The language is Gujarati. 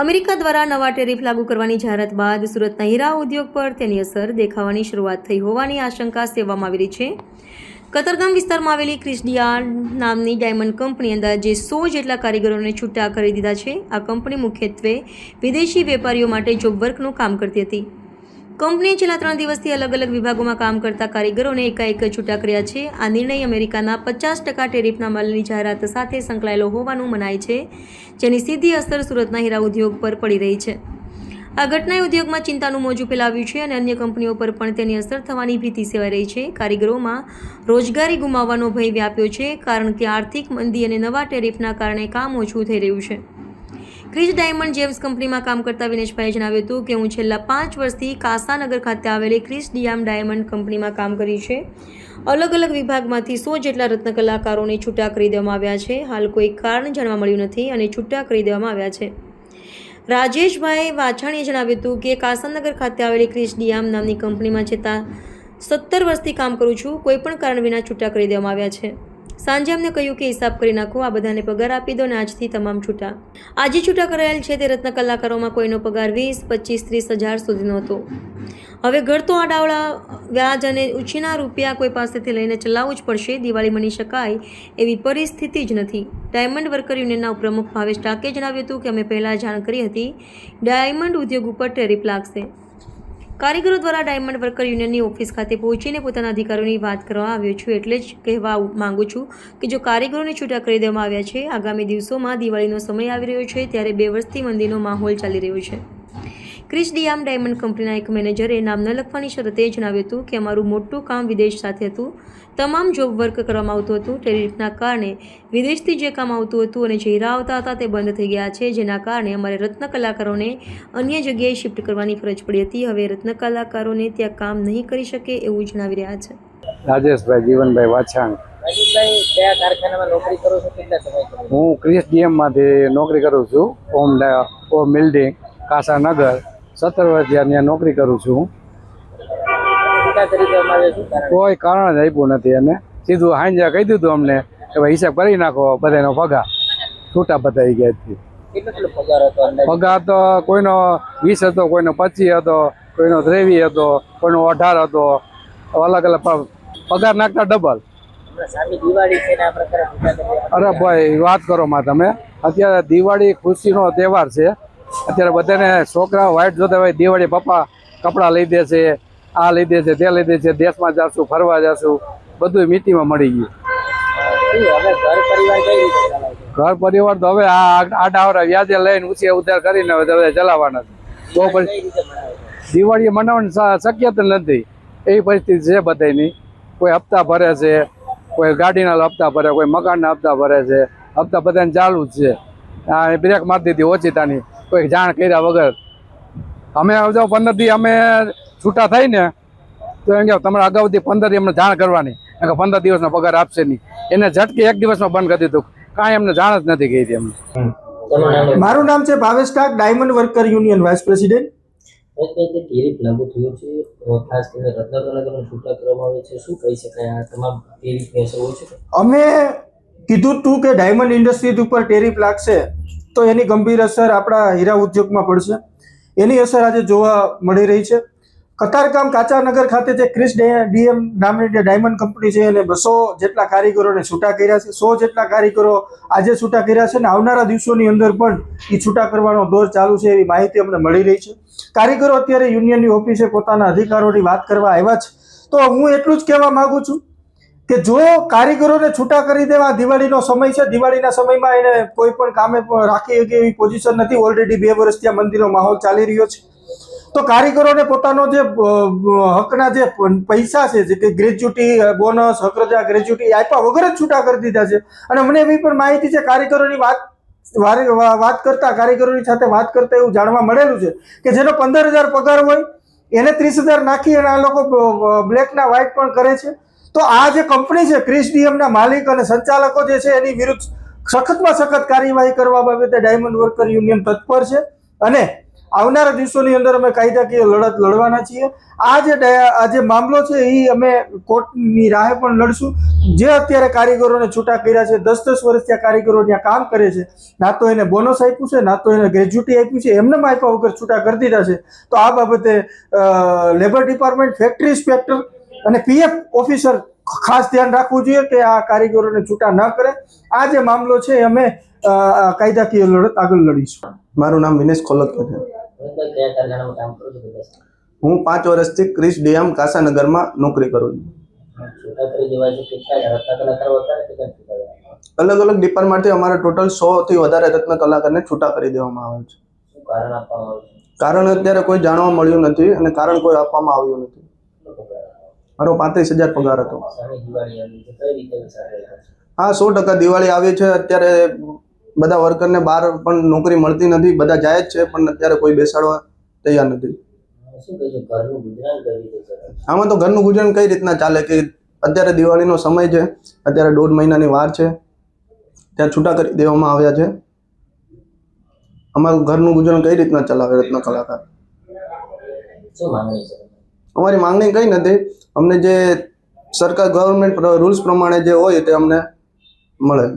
અમેરિકા દ્વારા નવા ટેરિફ લાગુ કરવાની જાહેરાત બાદ સુરતના હીરા ઉદ્યોગ પર તેની અસર દેખાવાની શરૂઆત થઈ હોવાની આશંકા સેવામાં આવી રહી છે. કતરગામ વિસ્તારમાં આવેલી ક્રિસ્ડિયા નામની ડાયમંડ કંપની અંદાજે સો જેટલા કારીગરોને છૂટા કરી દીધા છે, આ કંપની મુખ્યત્વે વિદેશી વેપારીઓ માટે જોબ વર્કનું કામ કરતી હતી. કંપનીએ છેલ્લા ત્રણ દિવસથી અલગ અલગ વિભાગોમાં કામ કરતા કારીગરોને એકાએક છૂટા કર્યા છે. આ નિર્ણય અમેરિકાના પચાસ ટકા ટેરિફના માલની જાહેરાત સાથે સંકળાયેલો હોવાનું મનાય છે, જેની સીધી અસર સુરતના હીરા ઉદ્યોગ પર પડી રહી છે. આ ઘટનાએ ઉદ્યોગમાં ચિંતાનું મોજું ફેલાવ્યું છે અને અન્ય કંપનીઓ પર પણ તેની અસર થવાની ભીતિ સેવાઈ રહી છે. કારીગરોમાં રોજગારી ગુમાવવાનો ભય વ્યાપ્યો છે, કારણ કે આર્થિક મંદી અને નવા ટેરિફના કારણે કામ ઓછું થઈ રહ્યું છે. ક્રિસ ડાયમંડ જેમ્સ કંપનીમાં કામ કરતા વિનેશભાઈએ જણાવ્યું હતું કે હું છેલ્લા પાંચ વર્ષથી કાસાનગર ખાતે આવેલી ક્રિસ ડિયામ ડાયમંડ કંપનીમાં કામ કરી છે. અલગ અલગ વિભાગમાંથી સો જેટલા રત્ન કલાકારોને છૂટા કરી દેવામાં આવ્યા છે. હાલ કોઈ કારણ જાણવા મળ્યું નથી અને છૂટા કરી દેવામાં આવ્યા છે. રાજેશભાઈ વાછાણીએ જણાવ્યું હતું કે કાસાનગર ખાતે આવેલી ક્રિસ ડિયામ નામની કંપનીમાં છતાં સત્તર વર્ષથી કામ કરું છું. કોઈ પણ કારણ વિના છૂટા કરી દેવામાં આવ્યા છે. સાંજે અમને કહ્યું કે હિસાબ કરી નાખો, આ બધાને પગાર આપી દો ને આજથી તમામ છૂટા. આજે છૂટા કરાયેલ છે તે રત્ન કલાકારોમાં કોઈનો પગાર વીસ, પચીસ, ત્રીસ હજાર સુધીનો હતો. હવે ઘર તો આડાવળા વ્યાજ અને ઉછીના રૂપિયા કોઈ પાસેથી લઈને ચલાવવું જ પડશે, દિવાળી મની શકાય એવી પરિસ્થિતિ જ નથી. ડાયમંડ વર્કર યુનિયનના ઉપપ્રમુખ ભાવેશ ટાકે જણાવ્યું હતું કે અમે પહેલાં જાણ કરી હતી, ડાયમંડ ઉદ્યોગ ઉપર ટેરિફ લાગશે. કારીગરો દ્વારા ડાયમંડ વર્કર યુનિયનની ઓફિસ ખાતે પહોંચીને પોતાના અધિકારોની વાત કરવા આવ્યો છું એટલે જ કહેવા માંગુ છું કે જો કારીગરોને છૂટા કરી દેવામાં આવ્યા છે, આગામી દિવસોમાં દિવાળીનો સમય આવી રહ્યો છે, ત્યારે બે વર્ષથી મંદીનો માહોલ ચાલી રહ્યો છે. ક્રિસ ડિયામ ડાયમંડ કંપનીના એક મેનેજરે નામ ન લખવાની શરતે જણાવ્યું હતું કે અમારું મોટું કામ વિદેશ સાથે હતું. તમામ જોબ વર્ક કરવામાં આવતું હતું. ટેરિફના કારણે વિદેશથી જે કામ આવતું હતું અને જે હીરા આવતા હતા તે બંધ થઈ ગયા છે. જેના કારણે અમારે રત્ન કલાકારોને અન્ય જગ્યાએ શિફ્ટ કરવાની ફરજ પડી હતી. હવે રત્ન કલાકારોને ત્યાં કામ નહીં કરી શકે એવું જણાવી રહ્યા છે. રાજેશભાઈ જીવનભાઈ વાછાણ. રાજેશભાઈ કયા કારખાનામાં નોકરી કરો છો? કેટલા સમય કરો હું ક્રિસ ડીએમમાંથી નોકરી કરું છું. ઓમ ઓમ બિલ્ડિંગ કાસાનગર સત્તર વર્ષ ત્યાં ત્યાં નોકરી કરું છું. કોઈ કારણ જ આપ્યું નથી અને સીધું હાંજા કહી દીધું અમને કે ભાઈ હિસાબ કરી નાખો બધાનો પગાર. છૂટા બતાવી ગયા પગાર તો કોઈનો વીસ હતો કોઈનો પચીસ હતો કોઈનો ત્રેવીસ હતો કોઈનો અઢાર હતો. અલગ અલગ પગાર નાખતા ડબલ અરે ભાઈ વાત કરો માં તમે અત્યારે દિવાળી ખુશીનો તહેવાર છે. અત્યારે બધાને છોકરા વાઈટ જોતા હોય, દિવાળી પપ્પા કપડાં લઈ દે છે, આ લઈ દે છે, તે લઈ દે છે, દેશમાં જાશું, ફરવા જાશું બધું મીટીમાં મળી ગયું. ઘર પરિવાર તો હવે આ આડાવરા વ્યાજે લઈને ઊંચે ઉધાર કરીને હવે બધા ચલાવવાના છે. છે દિવાળી મનાવવાની શક્ય જ નથી. એવી પરિસ્થિતિ છે બધાની કોઈ હપ્તા ભરે છે, કોઈ ગાડીના હપ્તા ભરે, કોઈ મકાનના હપ્તા ભરે છે. હપ્તા બધાને ચાલુ જ છે. બ્રેક મારી દીધી ઓચિતાની કોઈ જાણ કર્યા વગર. અમે અગાઉ પંદર દી અમે છૂટા થઈ ને તો એમ કે તમારે અગાઉથી પંદરથી અમને જાણ કરવાની. એમ કે પંદર દિવસનો પગાર આપશે નહીં. એને ઝટકે એક દિવસમાં બંધ કરી દીધું. કાંઈ એમને જાણ જ નથી કરી અમને મારું નામ છે Bhavesh Tak diamond worker union vice president. Rajbhai જે ટેરિફ લાગુ થયો છે. ખાસ કરીને રત્ન છૂટા કરવામાં આવે છે. શું કહી શકાય? આ તમામ ટેરિફની અસર હોય છે? અમે કીધું તું કે ડાયમંડ ઇન્ડસ્ટ્રીઝ ઉપર ટેરિફ લાગશે. તો એની ગંભીર અસર આપણા હીરા ઉદ્યોગમાં પડશે. એની અસર આજે જોવા મળી રહી છે. કતારકામ કાચાનગર ખાતે જે ક્રિસ ડીએમ નામની જે ડાયમંડ કંપની છે, એને બસો જેટલા કારીગરોને છૂટા કર્યા છે. સો જેટલા કારીગરો આજે છૂટા કર્યા છે અને આવનારા દિવસોની અંદર પણ એ છૂટા કરવાનો દોર ચાલુ છે એવી માહિતી અમને મળી રહી છે. કારીગરો અત્યારે યુનિયનની ઓફિસે પોતાના અધિકારોની વાત કરવા આવ્યા છે. તો હું એટલું જ કહેવા માગું છું કે જો કારીગરોને છૂટા કરી દેવા, દિવાળીનો સમય છે, દિવાળીના સમયમાં એને કોઈ પણ કામે રાખી શકે એવી પોઝિશન નથી. ઓલરેડી બે વર્ષ ત્યાં મંદિરનો માહોલ ચાલી રહ્યો છે. તો કારીગરોને પોતાનો જે હકના જે પૈસા છે, જે કે ગ્રેજ્યુટી બોનસ, હકરજા ગ્રેજ્યુટી આપ્યા વગર જ છૂટા કરી દીધા છે. અને મને એવી પણ માહિતી છે, કારીગરોની વાત, વારે- વાત કરતા, કારીગરોની સાથે વાત કરતા એવું જાણવા મળેલું છે કે જેનો પંદર હજાર પગાર હોય, એને ત્રીસ હજાર નાખી અને આ લોકો બ્લેકના વ્હાઇટ પણ કરે છે. તો આ જે કંપની છે, ક્રિસ ડીએમના માલિક અને સંચાલકો જે છે, એની વિરુદ્ધ સખતમાં સખત કાર્યવાહી કરવા બાબતે ડાયમંડ વર્કર યુનિયન તત્પર છે. અને આવનારા દિવસોની અંદર અમે કાયદાકીય લડત લડવાના છીએ. આ જે આ જે મામલો છે એ અમે કોર્ટની રાહે પણ લડશું. જે અત્યારે કારીગરોને છૂટા કર્યા છે દસ દસ વર્ષ ત્યાં કારીગરો ત્યાં કામ કરે છે, ના તો એને બોનસ આપ્યું છે, ના તો એને ગ્રેજ્યુટી આપ્યું છે, એમને આપ્યા વગર છૂટા કરી દીધા છે. તો આ બાબતે લેબર ડિપાર્ટમેન્ટ, ફેક્ટરી ઇન્સ્પેક્ટર અને પીએફ ઓફિસર ખાસ ધ્યાન રાખવું જોઈએ કે આ કારીગરોને છૂટા ન કરે. આ જે મામલો છે એ અમે આ કાયદાકીય લડત આગળ લડીશું. મારું નામ વિનેશ ખોલતકર છે. ભરતભાઈ કયા કારખાનામાં કામ કરો છો બધા હું પાંચ વર્ષથી ક્રિસ ડીએમ કાસાનગરમાં નોકરી કરું છું? અલગ અલગ ડિપાર્ટમેન્ટથી અમારા ટોટલ સો થી વધારે રત્ન કલાકારને છૂટા કરી દેવામાં આવે છે? કારણ અત્યારે કોઈ જાણવા મળ્યું નથી અને કારણ કોઈ આપવામાં આવ્યું નથી. મારો પાંત્રીસ હજાર પગાર હતો. હા સો ટકા દિવાળી આવી છે. અત્યારે બધા વર્કરને બહાર પણ નોકરી મળતી નથી. બધા જાય જ છે પણ અત્યારે કોઈ બેસાડવા તૈયાર નથી? આમાં તો ઘરનું ગુજરાન કઈ રીતના ચાલે કે અત્યારે દિવાળીનો સમય છે. અત્યારે દોઢ મહિનાની વાર છે. ત્યાં છૂટા કરી દેવામાં આવ્યા છે. અમારું ઘરનું ગુજરાન કઈ રીતના ચલાવે રત્ન કલાકાર શું માંગણી છે? અમારી માંગણી કઈ નથી. અમને જે સરકાર ગવર્મેન્ટ રૂલ્સ પ્રમાણે જે હોય તે અમને મળે.